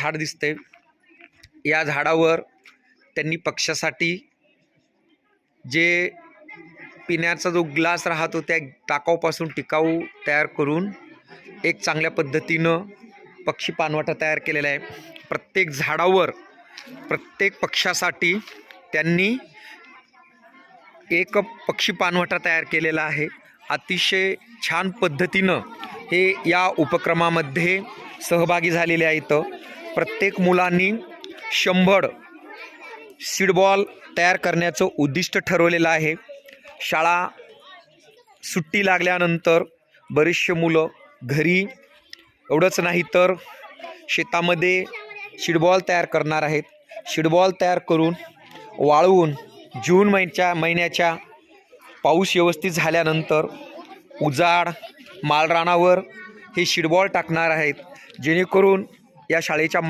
झाड दिसते. या झाडावर त्यांनी पक्षासाठी जे पिण्याचा जो ग्लास राहतो त्या टाकाऊपासून टिकाऊ तयार करून एक चांगल्या पद्धतीनं पक्षी पानवाटा तयार केलेला आहे. प्रत्येक झाडावर प्रत्येक पक्षासाठी त्यांनी एक पक्षी पानवाटा तयार केलेला आहे. अतिशय छान पद्धतीनं हे या उपक्रमामध्ये सहभागी झालेले आहेत प्रत्येक मुलांनी शंभर सीडबॉल तयार करण्याचं उद्दिष्ट ठरवलेलं आहे. शाळा सुट्टी लागल्यानंतर बरेचसे मुलं घरी एवढंच नाही तर शेतामध्ये शिडबॉल तयार करणार आहेत. शिडबॉल तयार करून वाळवून जून महिन्याच्या महिन्याच्या पाऊस व्यवस्थित झाल्यानंतर उजाड मालरानावर हे शिडबॉल टाकणार आहेत. जेणेकरून या शाळेच्या